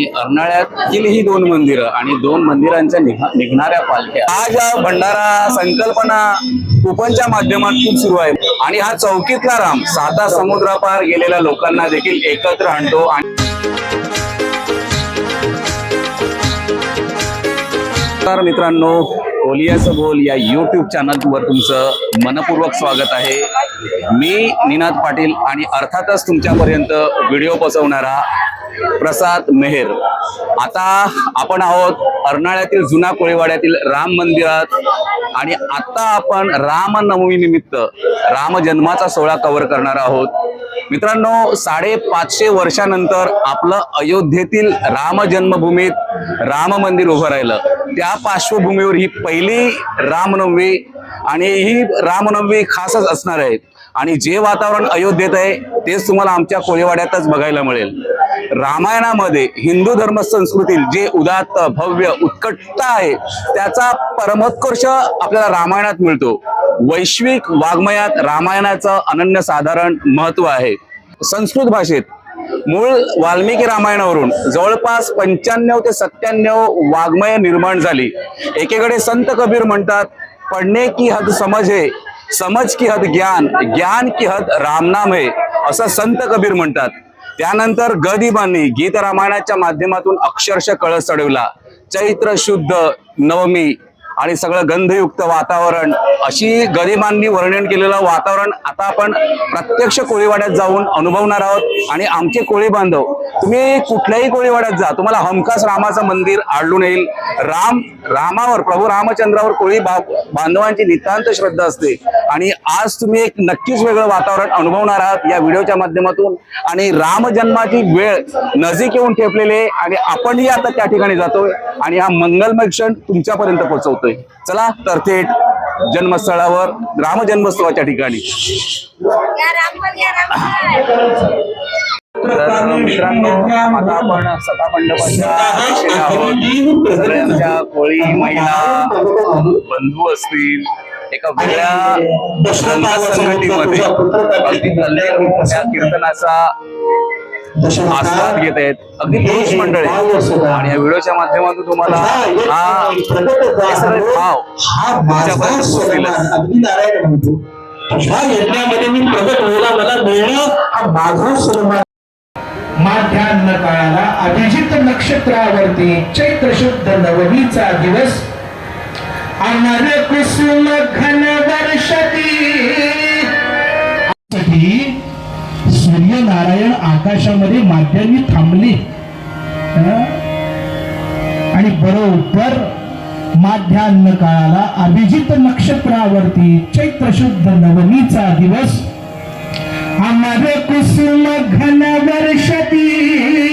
आणि अर्नाळ्यातील ही दोन मंदिरं आणि दोन मंदिरांच्या निघणाऱ्या पालख्या. हा ज्या भंडारा संकल्पना कुपनच्या माध्यमातून सुरू आहे. आणि हा चौकीतला राम साता समुद्रापार गेलेल्या लोकांना देखील एकत्र आणतो आणि मित्रांनो ओलियाचं बोल या युट्यूब चॅनलवर तुमचं मनपूर्वक स्वागत आहे. मी निनाद पाटील आणि अर्थातच तुमच्यापर्यंत व्हिडिओ पोचवणारा प्रसाद मेहेर. आता आपण आहोत अर्नाळ्यातील जुना कोळीवाड्यातील राम मंदिरात. आणि आता आपण रामनवमी निमित्त राम जन्माचा सोहळा कव्हर करणार आहोत. मित्रांनो साडेपाचशे वर्षानंतर आपलं अयोध्येतील राम जन्मभूमीत राम मंदिर उभं राहिलं. त्या पार्श्वभूमीवर ही पहिली रामनवमी आणि ही रामनवमी खासच असणार आहे. आणि जे वातावरण अयोध्येत आहे तेच तुम्हाला आमच्या कोळीवाड्यातच बघायला मिळेल. रामायणामध्ये हिंदू धर्म संस्कृतील जे उदात्त भव्य उत्कटता आहे त्याचा परमोत्कर्ष आपल्याला रामायणात मिळतो. वैश्विक वाङ्मयात रामायणाचं अनन्यसाधारण महत्त्व आहे. संस्कृत भाषेत मूळ वाल्मिकी रामायणावरून जवळपास पंच्याण्णव ते सत्त्याण्णव वाङ्मय निर्माण झाली. एकेकडे संत कबीर म्हणतात पडणे की हद समज हे समज की हद ज्ञान ज्ञान की हद रामनाम हे असं संत कबीर म्हणतात. त्यानंतर गदिबांनी गीत रामायणाच्या माध्यमातून अक्षरशः कळस चढवला. चैत्र शुद्ध नवमी आणि सगळं गंधयुक्त वातावरण अशी गरिबांनी वर्णन केलेलं वातावरण आता आपण प्रत्यक्ष कोळीवाड्यात जाऊन अनुभवणार आहोत. आणि आमचे कोळी बांधव तुम्ही कुठल्याही कोळीवाड्यात जा तुम्हाला हमखास रामाचं मंदिर आढळून येईल. राम रामावर प्रभू रामचंद्रावर कोळी बांधवांची नितांत श्रद्धा असते. आणि आज तुम्ही एक नक्कीच वेगळं वातावरण अनुभवणार आहात या व्हिडिओच्या माध्यमातून. आणि राम जन्माची वेळ नजीक येऊन ठेपलेली आहे. आणि आपणही आता त्या ठिकाणी जातोय. आणि हा मंगलमय क्षण तुमच्यापर्यंत पोहोचवतोय. चला तर थेट जन्मस्थळावर राम जन्मोत्सवाच्या ठिकाणी. या रामपल या रामपल तर मित्रांनो आता आपण सभा मंडपाच्या कोळी महिला बंधू असतील एका वेगळ्या रंग संगतीमध्ये अगदी त्या कीर्तनाचा आस्वाद घेत आहेत. अगदी पुरुष मंडळी. आणि या व्हिडिओच्या माध्यमातून तुम्हाला हा हे भाव तुमच्यापर्यंत यज्ञामध्ये मी प्रगट व्हायला मला मिळणं हा माझा सन्मान माध्यान्ह काळाला अभिजित नक्षत्रावरती चैत्र शुद्ध नवमीचा दिवस. अमर कुसुम घन वर्षती सूर्यनारायण आकाशामध्ये माध्यांनी थांबले. आणि बरोबर माध्यान्न काळाला अभिजित नक्षत्रावरती चैत्र शुद्ध नवमीचा दिवस. अमर कुसुम घन वर्षती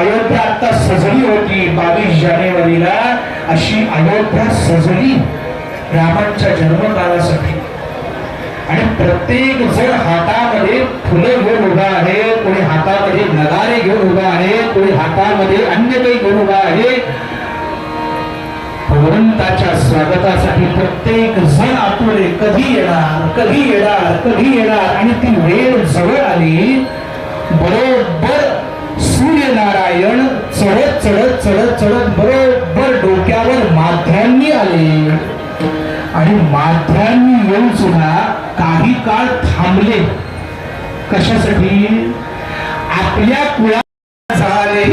अयोध्या आता सजली होती बावीस जानेवारीला अशी अयोध्या सजली रामांच्या जन्मकाळासाठी. आणि प्रत्येक जण हातामध्ये फुलं घेऊन उभा आहे कोणी हातामध्ये नगारे घेऊन उभा आहे कोणी हातामध्ये अन्य काही घेऊन उभा आहे. भगवंताच्या स्वागतासाठी प्रत्येक जण आतुरे कधी येणार कधी येणार कधी येणार? आणि ती वेळ जवळ आली. बरोबर चढत चढत बरोबर डोक्यावर माध्यांनी आले. आणि माध्यांनी येऊन सुद्धा काही काळ थांबले. कशासाठी? आपल्या कुळा झाले.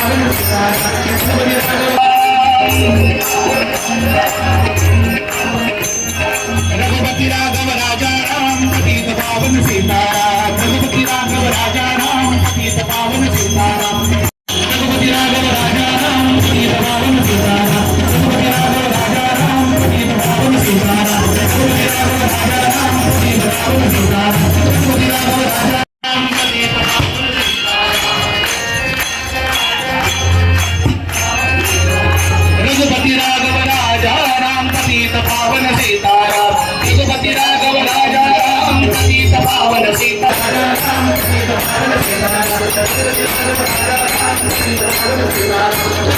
Thank you. Gracias.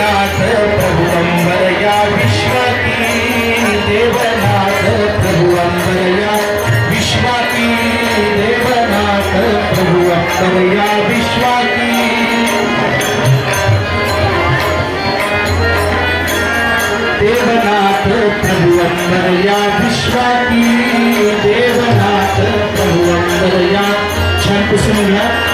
देवनाथ प्रभु अंबर या विश्वाती देवनाथ प्रभु अंबर या विश्वाती देवनाथ प्रभु अंबर या विश्वाती देवनाथ प्रभु अंबर या विश्वाती देवनाथ प्रभु अंबर या छान कुसुम घ्या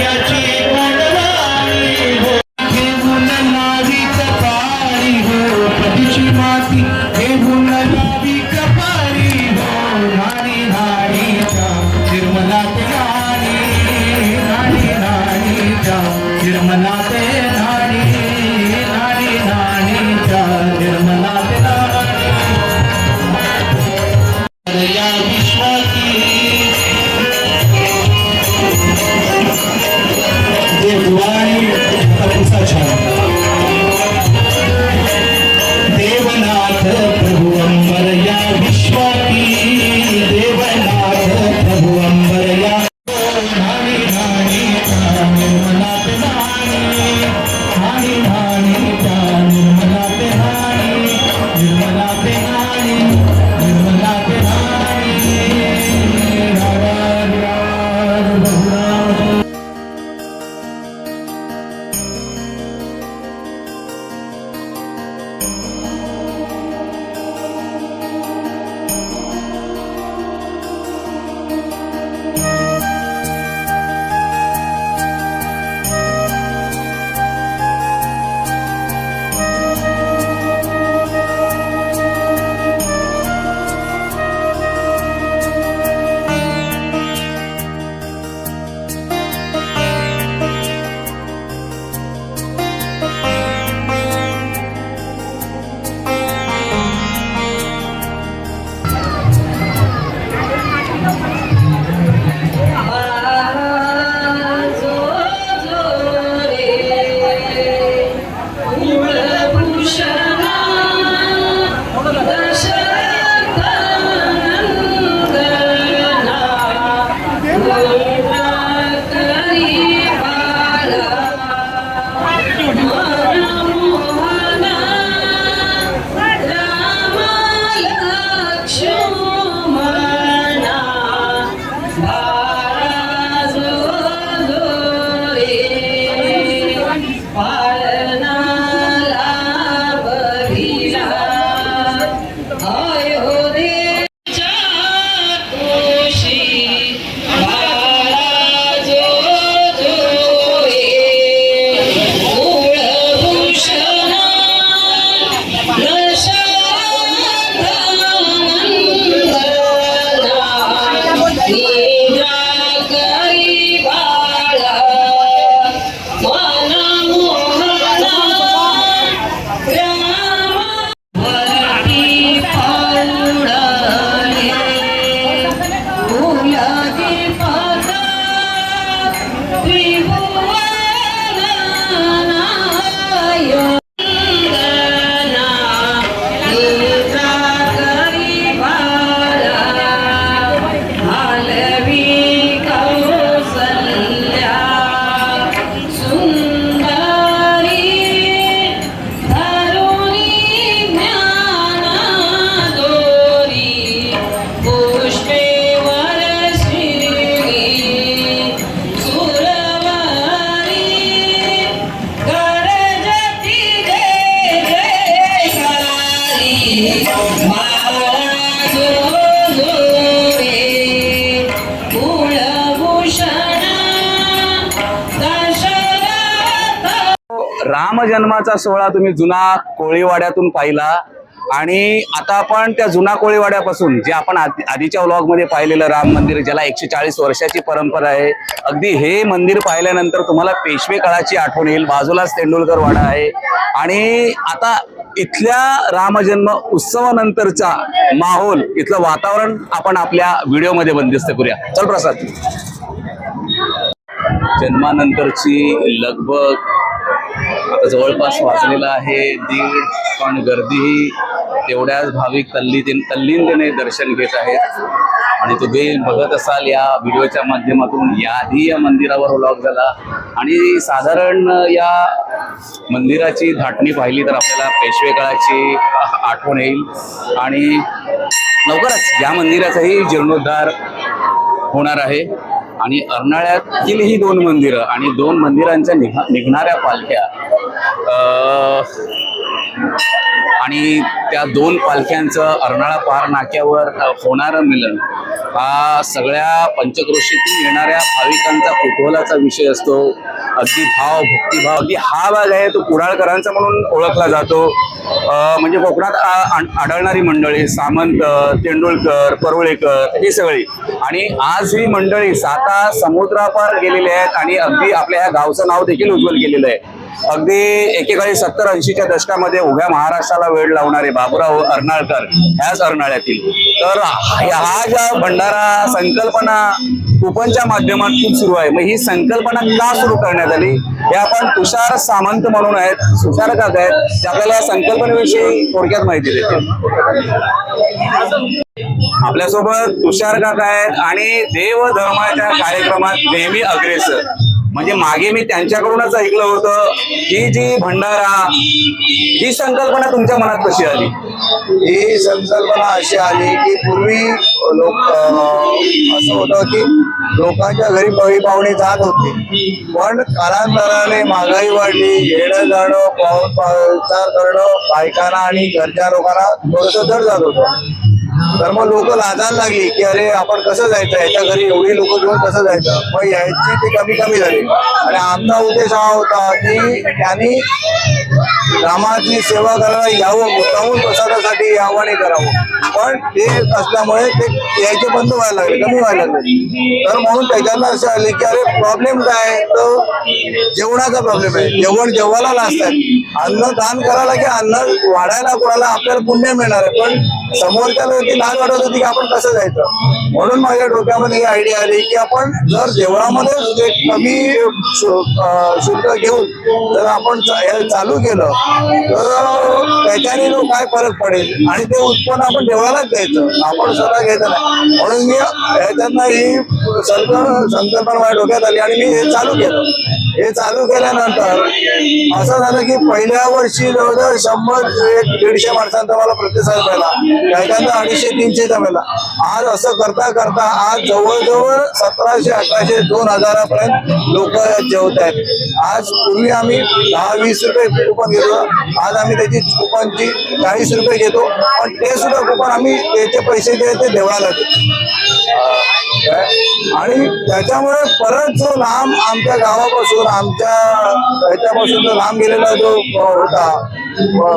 Yeah. you. जन्माचा सोहळा तुम्ही जुना कोळीवाड्यातून पाहिला. आणि आता आपण त्या जुना कोळीवाड्यापासून जे आपण आधी- आधीच्या व्लॉगमध्ये पाहिलेलं राम मंदिर ज्याला एकशे चाळीस वर्षाची परंपरा आहे. अगदी हे मंदिर पाहिल्यानंतर तुम्हाला पेशवे काळाची आठवण येईल. बाजूलाच तेंडुलकर वाडा आहे. आणि आता इथल्या रामजन्म उत्सवानंतरचा माहोल इथलं वातावरण आपण आपल्या व्हिडिओमध्ये बंदिस्त करूया. चल प्रसाद. जन्मानंतरची लगबग आता जवळपास वाजलेला आहे दीड पण गर्दीही तेवढ्याच भाविक तल्लीन तल्लीनतेने दर्शन घेत आहेत. आणि तुम्ही बघत असाल या व्हिडिओच्या माध्यमातून याआधी या मंदिरावर व्लॉग झाला. आणि साधारण या मंदिराची धाटणी पाहिली तर आपल्याला पेशवे काळाची आठवण येईल. आणि लवकरच या मंदिराचाही जीर्णोद्धार होणार आहे. आणि अर्नाळ्यातील ही दोन मंदिरं आणि दोन मंदिरांच्या निघा निघणाऱ्या पालख्या आणि त्या दोन पालख्यांचं अर्नाळा पार नाक्यावर होणारं मिलन हा सगळ्या पंचक्रोशीतून येणाऱ्या भाविकांचा कुतूहलाचा विषय असतो. अगदी भाव भक्तिभाव अगदी हा भाग आहे तो कुडाळकरांचा म्हणून ओळखला जातो. म्हणजे कोकणात आ- आढळणारी मंडळी सामंत तेंडुलकर परुळेकर ही सगळी. आणि आज ही मंडळी साता समुद्रापार गेलेली आहेत आणि अगदी आपल्या ह्या गावचं नाव देखील उज्ज्वल केलेलं आहे. अगदी एकेकाळी सत्तर ऐंशीच्या दशकामध्ये उभ्या महाराष्ट्राला वेळ लावणारे बाबुराव अर्नाळकर ह्याच अर्नाळ्यातील. तर हा ज्या भंडारा संकल्पना कुपनच्या माध्यमातून सुरू आहे मग ही संकल्पना का सुरू करण्यात आली? हे आपण तुषार सामंत म्हणून आहेत तुषार काका आहेत ते आपल्याला या संकल्पनेविषयी थोडक्यात माहिती देते आपल्यासोबत तुषार काका आहेत आणि देव धर्माच्या कार्यक्रमात नेहमी अग्रेसर. म्हणजे मागे मी त्यांच्याकडूनच ऐकलं होतं की जी भंडारा ही संकल्पना तुमच्या मनात कशी आली? ही संकल्पना अशी आली की पूर्वी लोक असं होतं की लोकांच्या घरी पळी पाहुणे जात होते. पण कालांतराने महागाई वाढली येणं जाणं पाहून पाचार करणं बायकांना आणि घरच्या लोकांना थोडंसं दर जात होतं. तर मग लोक लादायला लागली की अरे आपण कसं जायचं? याच्या घरी एवढी लोक घेऊन कसं जायचं? मग यायची ती कमी कमी झाली. आणि आमचा उद्देश हा होता की त्यांनी रामाची सेवा करायला यावं मुद्दामून प्रसादासाठी यावं आणि करावं. पण ते असल्यामुळे ते यायचे बंद व्हायला लागले कमी व्हायला लागले. तर म्हणून त्याच्यानं असं आले की अरे प्रॉब्लेम काय? आहे? तर जेवणाचा प्रॉब्लेम आहे. जेवण जेवायला लागतात अन्न दान करायला की अन्न वाढायला कोणाला? आपल्याला पुण्य मिळणार आहे. पण समोरच्याला ती लाज वाटत होती की आपण कसं जायचं. म्हणून माझ्या डोक्यामध्ये ही आयडिया आली की आपण जर जेवणामध्ये कमी शुल्क घेऊन जर आपण हे चालू केलं तर त्याच्याने जो काय फरक पडेल? आणि ते उत्पन्न आपण देवळालाच द्यायचं. आपण स्वतः घ्यायचं नाही. म्हणून मी याच्यातनं ही संकल्पना माझ्या डोक्यात आली आणि मी हे चालू केलं. हे चालू केल्यानंतर असं झालं की पहिल्या वर्षी जवळजवळ शंभर एक दीडशे माणसांचा मला प्रतिसाद मिळाला. एखादा अडीचशे तीनशेचा मिळाला. आज असं करता करता आज जवळजवळ सतराशे अठराशे दोन हजारापर्यंत लोक जेवत आहेत. आज पूर्वी आम्ही दहा वीस रुपये कुपन घेतो. आज आम्ही त्याची कुपनची चाळीस रुपये घेतो. पण ते सुद्धा कुपन आम्ही त्याचे पैसे जे आहेत ते देवाला देतो. आणि त्याच्यामुळे परत जो लांब आमच्या गावापासून आमच्या ह्याच्यापासून जो लांब गेलेला जो होता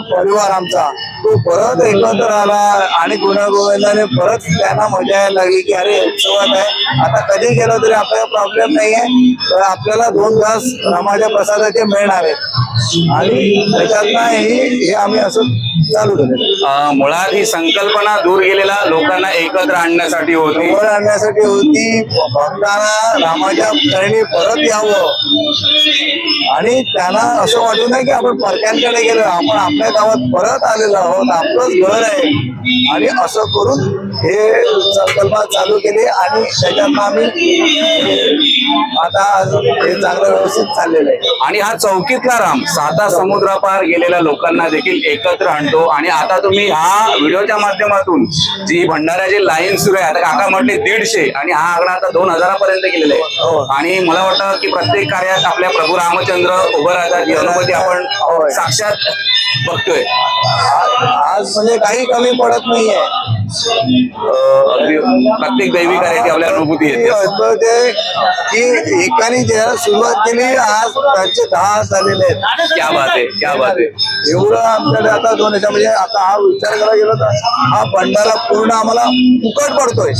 परिवार आमचा तो परत एकत्र आला आणि गुणागोविंदाने परत त्यांना मजा यायला लागली की अरे उत्सवात आहे. आता कधी गेलो तरी आपल्याला प्रॉब्लेम नाही आहे. तर आपल्याला दोन तास रामाच्या प्रसादाचे मिळणार आहेत. आणि त्याच्यातनं हे हे आम्ही असं चालू मुळात ही संकल्पना दूर गेलेल्या लोकांना एकत्र आणण्यासाठी होती. आणण्यासाठी होती. भक्तांना रामाच्या चरणी परत यावं. आणि त्यांना असं वाटू नये की आपण परक्यांकडे गेलो. आपण आपल्या गावात परत आलेलो आहोत. आपलंच घर आहे. आणि असं करून हे संकल्पना चालू केली आणि त्याच्यातनं आम्ही आता हे चांगलं व्यवस्थित चाललेलं आहे. आणि हा चौकीतला राम साता समुद्रापार गेलेल्या लोकांना देखील एकत्र आणतो. आणि आता तुम्ही हा व्हिडिओच्या माध्यमातून जी भंडाऱ्याची लाईन सुरू आहे आता काका म्हटले दीडशे आणि हा आकडा आता दोन हजारापर्यंत गेलेला हो. आहे आणि मला वाटतं की प्रत्येक कार्यात आपल्या प्रभू रामचंद्र उभं राहतात ही अनुभूती आपण. साक्षात बघतोय. आज म्हणजे काही कमी पडत नाहीये. अगदी प्रत्येक दैवी कार्याची आपल्या अनुभूती ही येते की एकाने ज्याला सुरुवात केली आज त्याचे दहा झालेले आहेत. क्या बात आहे क्या बात आहे. एवढं आमच्याकडे आता डोनेशन म्हणजे आता हा विचार करायला गेलो तर हा भंडारा पूर्ण आम्हाला फुकट पडतोय.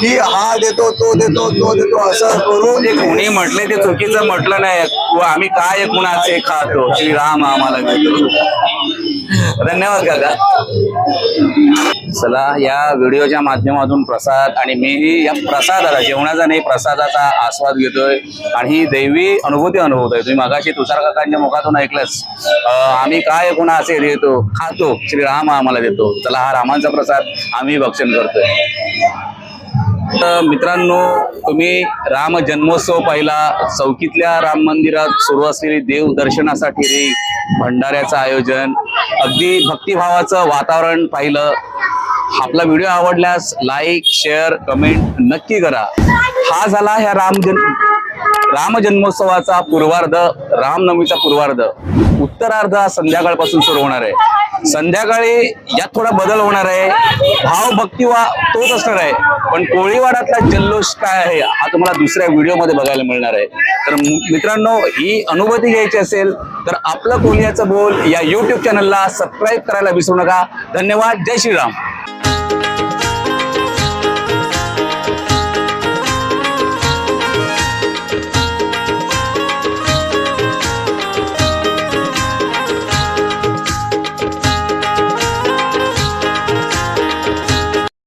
की हा देतो तो देतो तो देतो असं करून म्हणजे कोणी म्हटले ते चुकीचं म्हटलं नाही. आम्ही काय कुणाचे खातो? श्रीराम आम्हाला देतो धन्यवाद काका. चला या व्हिडिओच्या माध्यमातून प्रसाद आणि मीही या प्रसादाला जेवणाचा नाही प्रसादाचा आस्वाद घेतोय. आणि ही दैवी अनुभूती अनुभवतोय. तुम्ही मगाशी तुषार काकांच्या मुखातून ऐकलंच. आम्ही काय कुणाचे देतो? खातो. श्रीराम आम्हाला देतो. चला हा रामांचा प्रसाद आम्ही भक्षण करतोय. मित्रांनो तुम्ही राम जन्मोत्सव पाहिला. चौकीतल्या राम मंदिरात सुरू असलेली देव दर्शनासाठी रे भंडाऱ्याचं आयोजन. अगदी भक्तिभावाचं वातावरण पाहिलं. आपला व्हिडिओ आवडल्यास लाईक शेअर कमेंट नक्की करा. हा झाला ह्या राम जन राम जन्मोत्सवाचा पूर्वार्ध रामनवमीचा पूर्वार्ध. उत्तरार्ध हा संध्याकाळपासून सुरू होणार आहे. संध्याकाळी यात थोडा बदल होणार आहे. भाव भक्ती वा तोच असणार आहे. पण कोळीवाडातला जल्लोष काय आहे हा तुम्हाला दुसऱ्या व्हिडिओमध्ये बघायला मिळणार आहे. तर मित्रांनो ही अनुभूती घ्यायची असेल तर आपलं कोलियाचं बोल या युट्यूब चॅनलला सबस्क्राईब करायला विसरू नका. धन्यवाद. जय श्रीराम.